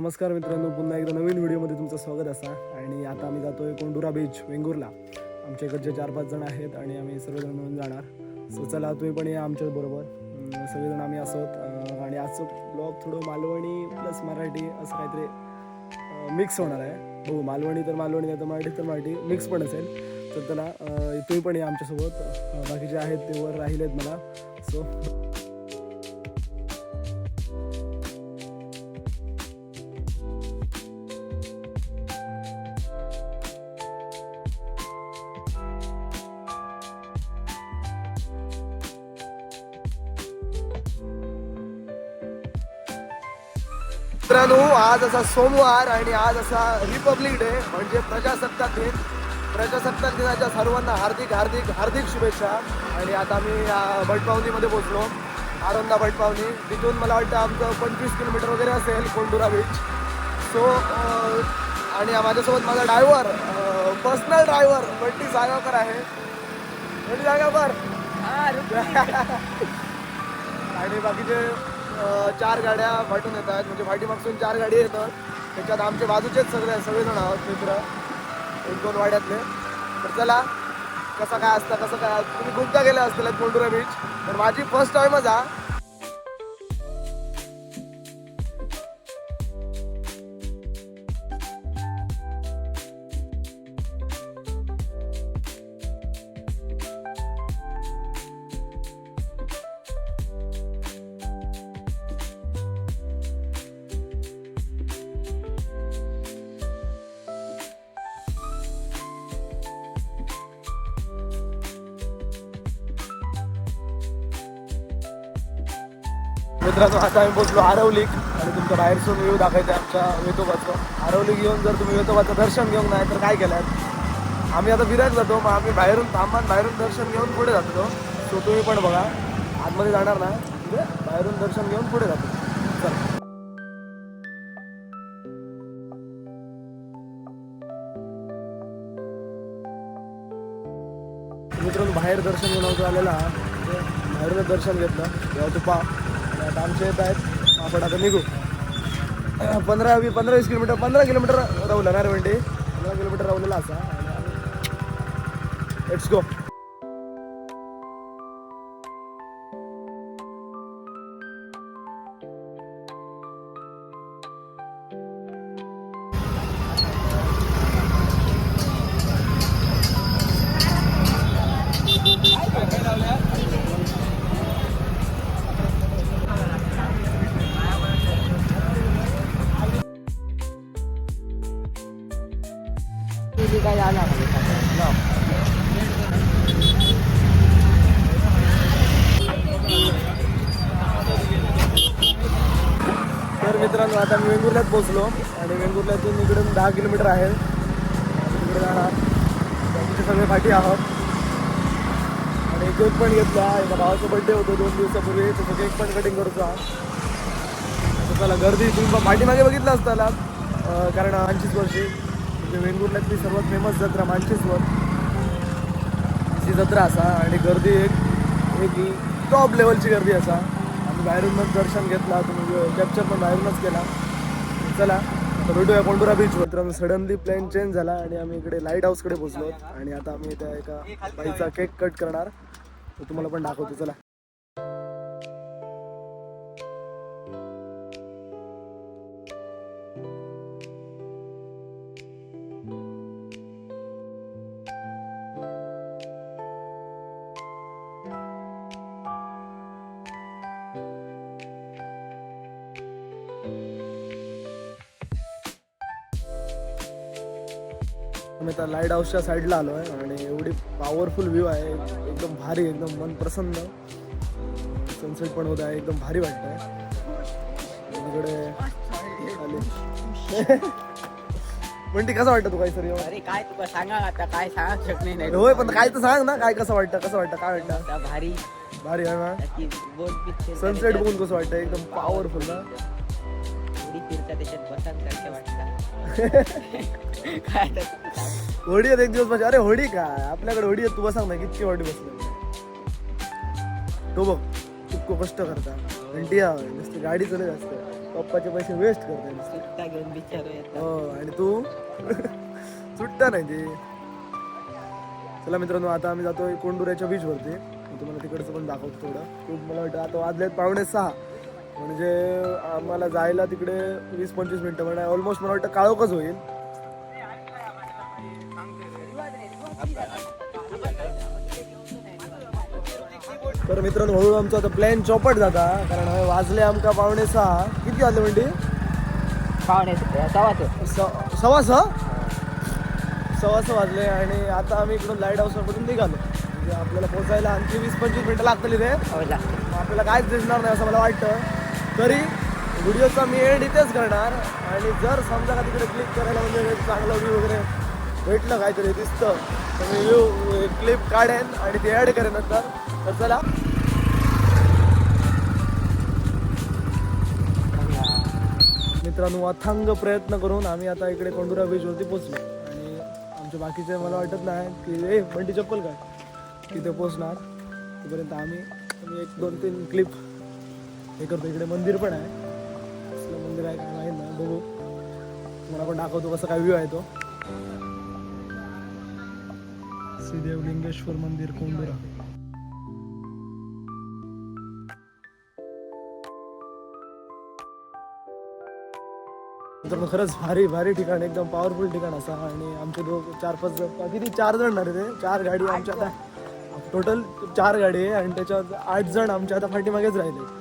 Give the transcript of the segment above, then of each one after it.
नमस्कार मित्रांनो पुन्हा एकदा नवीन व्हिडिओमध्ये तुमचं स्वागत असा. आणि आता आम्ही जातो आहे कोंडुरा बीच वेंगुर्ला. आमच्या इकडचे चार पाच जण आहेत आणि आम्ही सर्वजण मिळून जाणार. सो चला तुम्ही पण या आमच्या बरोबर. सगळेजण आम्ही असोत. आणि आजचं ब्लॉग थोडं मालवणी प्लस मराठी असं काहीतरी मिक्स होणार आहे. हो मालवणी तर मालवणी नाही तर मराठी तर मराठी. मिक्स पण असेल. तर त्याला तुम्ही पण या आमच्यासोबत. बाकी जे आहेत ते वर राहिलेत मला. सो मित्रांनो आज असा सोमवार आणि आज असा रिपब्लिक डे म्हणजे प्रजासत्ताक दिन. प्रजासत्ताक दिनाच्या सर्वांना हार्दिक हार्दिक हार्दिक शुभेच्छा. आणि आता आम्ही भटपावनीमध्ये पोहोचलो. आरोंदा भटपावनी. तिथून मला वाटतं आमचं पंचवीस किलोमीटर वगैरे असेल कोंडुरा बीच सो आणि माझ्यासोबत माझा driver personal driver Bunty Jagavkar आहे. बंटी जागावकर. आणि बाकीचे चार गाड्या फाटून येत आहेत. म्हणजे फाटीमागसून चार गाडी येतात. त्याच्यात आमचे बाजूचेच सगळे सगळेजण आहोत मित्र. एक दोन वाड्यातले. तर चला कसं काय असतं कसं काय? तुम्ही खूपदा गेले असतील कोंडुरा बीच तर माझी फर्स्ट टाईमच हा. मित्रांनो आता आम्ही पोचलो आरवलीक आणि तुमच्या बाहेरसून व्ह्यू दाखवायचं आमच्या वेतोबाचं. आरवलीक येऊन जर तुम्ही वेतोबाचं दर्शन घेऊन नाही तर काय केलं आम्ही आता फिरायला जातो मग आम्ही बाहेरून थांबान बाहेरून दर्शन घेऊन पुढे जातो सो तुम्ही पण बघा आतमध्ये जाणार ना म्हणजे बाहेरून दर्शन घेऊन पुढे जातो. चला. मित्रांनो बाहेर दर्शन घेऊन आलेला बाहेरूनच दर्शन घेतलं. तेव्हा तुपा आता आमचे येत आहेत. आपण आता निघू. पंधरा वी पंधरा वीस किलोमीटर पंधरा किलोमीटर रवलं ना रे म्हणते पंधरा किलोमीटर रवलेला असा. लेट्स गो तर मित्रांनो आता मी वेंगुर्ल्यात पोहोचलो आणि वेंगुर्ल्यातून इकडून दहा किलोमीटर आहे. तिकडे जाणार. बाकीचे सगळे पाठी आहोत. आणि केक पण घेतला. एका भावाचा बड्डे होतो दोन दिवसापूर्वी त्याचं केक पण कटिंग करतो त्याला तर गर्दी तुम्ही पाठीमागे बघितलं असताना कारण ऐंशीच वर्षी. म्हणजे वेंगुर्ल्यातली सर्वात फेमस जत्रा मांचीसवर ही जत्रा असा आणि गर्दी एक एक टॉप लेवलची गर्दी असा. आम्ही बाहेरूनच दर्शन घेतला तुम्ही कॅप्चर पण बाहेरूनच केला. चला तर भेटूया कोंडुरा बीचवर आम्ही सडनली प्लॅन चेंज झाला आणि आम्ही इकडे लाइट हाऊसकडे पोहोचलो. आणि आता आम्ही त्या एका बाईचा केक कट करणार. तर तुम्हाला पण दाखवतो. चला. आम्ही आता लाइट हाऊसच्या साईडला आलो आहे आणि एवढी पॉवरफुल व्ह्यू आहे. एकदम भारी एकदम मन प्रसन्न सनसेट पण होत आहे एकदम भारी वाटत आहे तिकडे खाली. म्हणते कसं वाटतं तू काही सर अरे काय तुका सांगा आता काय सांगा शकणे नाही. होय पण काय तर सांग ना काय कसं वाटतं कसं वाटतं काय वाटतं? आता भारी. भारी आहे ना? त्याची बोल पिक्चर सनसेट बघून कसं वाटतं एकदम पॉवरफुल ना? फिरता त्याच्यात बसात सारखे वाटतं काय होडी आहेत एक दिवस म्हणजे अरे होडी का? आपल्याकडे होडी आहे तू बसा ना किती होडी बसली? तो बघ खूप कष्ट करता. इंडिया नुसती गाडी चालत असते. पप्पाचे पैसे वेस्ट करते सुट्टा घेऊन बिचारो येतात हो आणि तू? सुट्टा नाही ते. चला मित्रांनो आता आम्ही जातोय कोंडुऱ्याच्या बीचवरती मी तुम्हाला तिकडचं पण दाखवतो थोडं. खूप मला वाटतं आता वाजलेत पावणे सहा. म्हणजे आम्हाला जायला तिकडे वीस पंचवीस मिनटं म्हणजे ऑलमोस्ट मला वाटतं काळोखच होईल. तर मित्रांनो हळूहळू आमचा आता प्लॅन चौपट जाता कारण हवे वाजले आमका पावणे सहा. किती वाजले म्हणजे पाहुणे सवाच स- सव्वा सहा? सव्वा सहा वाजले आणि आता आम्ही इकडून लाइट हाऊसमधून निघालो. म्हणजे आपल्याला पोहोचायला आणखी वीस पंचवीस मिनटं लागतली रे हो आपल्याला काहीच दिसणार नाही असं मला वाटतं. तरी व्हिडिओचा मी एंड इथेच करणार आणि जर समजा का तिकडे क्लिक करायला म्हणजे चांगलं व्ह्यू वगैरे भेटलं काहीतरी दिसतं तर मी व्ह्यू क्लिप काढेन आणि ते ॲड करेन नंतर. तर चला. मित्रांनो अथांग प्रयत्न करून आम्ही आता इकडे कोंडुरा बीचवरती पोचलो आणि आमचे बाकीचे मला वाटत नाही की ए बंटी चप्पल काय? तिथे पोचणार तोपर्यंत आम्ही आम्ही एक दोन तीन क्लिप हे करतो इकडे मंदिर पण आहे. कसलं मंदिर आहे काय माहीत नाही बघू. तुम्हाला पण दाखवतो कसं काय व्ह्यू आहे तो. श्रीदेव लिंगेश्वर मंदिर कोंडुरा तर खरंच भारी भारी ठिकाण एकदम पॉवरफुल ठिकाण असा आणि आमचे दोघ चार पाच जण किती चार जण ना रे ते? चार गाडी आमच्या आता टोटल चार गाडी आहे आणि त्याच्यात आठ जण आमच्या आता पाठीमागेच राहिले.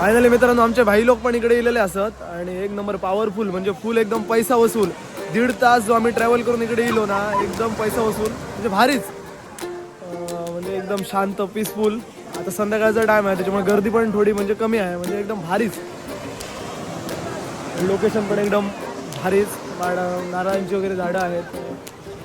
फायनली मित्रांनो आमचे भाई लोक पण इकडे येलेले असत. आणि एक नंबर पॉवरफुल म्हणजे फुल एकदम पैसा वसूल. दीड तास जो आम्ही ट्रॅव्हल करून इकडे येलो ना एकदम पैसा वसूल. म्हणजे भारीच. म्हणजे एकदम शांत पीसफुल आता संध्याकाळचा टाइम आहे त्याच्यामुळे गर्दी पण थोडी म्हणजे कमी आहे म्हणजे एकदम भारीच. लोकेशन पण एकदम भारीच. झाडं नारळांची वगैरे झाडं आहेत.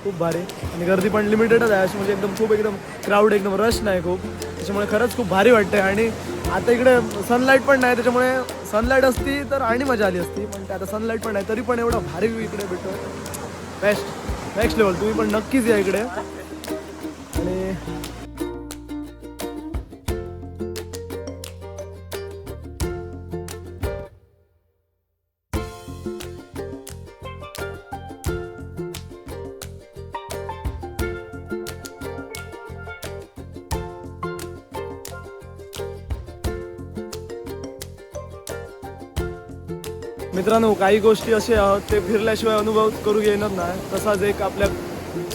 खूप भारी आणि गर्दी पण लिमिटेडच आहे अशी म्हणजे एकदम खूप एकदम क्राऊड एकदम रश नाही खूप. त्याच्यामुळे खरंच खूप भारी वाटते आणि आता इकडे सनलाईट पण नाही त्याच्यामुळे सनलाईट असती तर आणि मजा आली असती. पण ते आता सनलाईट पण नाही तरी पण एवढं भारी इकडे भेटतो बेस्ट नेक्स्ट लेवल तुम्ही पण नक्कीच या इकडे. मित्रांनो काही गोष्टी असे आहोत ते फिरल्याशिवाय अनुभव करू येणार नाही. तसाच एक आपल्या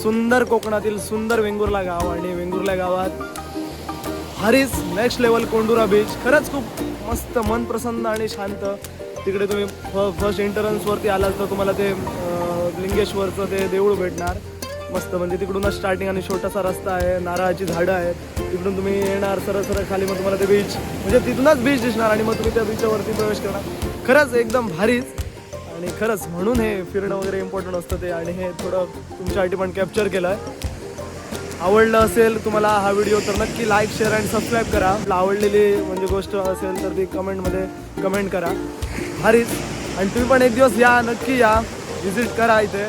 सुंदर कोकणातील सुंदर वेंगुर्ला गाव आणि वेंगुर्ला गावात हरीस नेक्स्ट लेवल कोंडुरा बीच खरंच खूप मस्त मन प्रसन्न आणि शांत. तिकडे तुम्ही फर्स्ट एंटरन्सवरती आलात तर तुम्हाला ते लिंगेश्वरचं ते देऊळ भेटणार. मस्त म्हणजे तिकडूनच स्टार्टिंग आणि छोटासा रस्ता आहे नारळाची झाडं आहेत. तिकडून तुम्ही येणार सरळ सरळ खाली मग तुम्हाला ते बीच म्हणजे तिथूनच बीच दिसणार आणि मग तुम्ही त्या बीचवरती प्रवेश करणार. खरंच एकदम भारीच आणि खरंच म्हणून हे फिरणं वगैरे इम्पॉर्टंट असतं ते आणि हे थोडं तुमच्यासाठी पण कॅप्चर केलं आहे आवडलं असेल तुम्हाला हा व्हिडिओ तर नक्की लाईक शेअर अँड सबस्क्राईब करा. आवडलेली म्हणजे गोष्ट असेल तर ती कमेंटमध्ये कमेंट करा. भारीच. आणि तुम्ही पण एक दिवस या नक्की या. व्हिजिट करा इथे.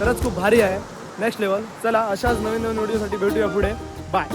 खरंच खूप भारी आहे. नेक्स्ट लेवल चला अशाच नवीन नवीन व्हिडिओसाठी भेटूया पुढे. बाय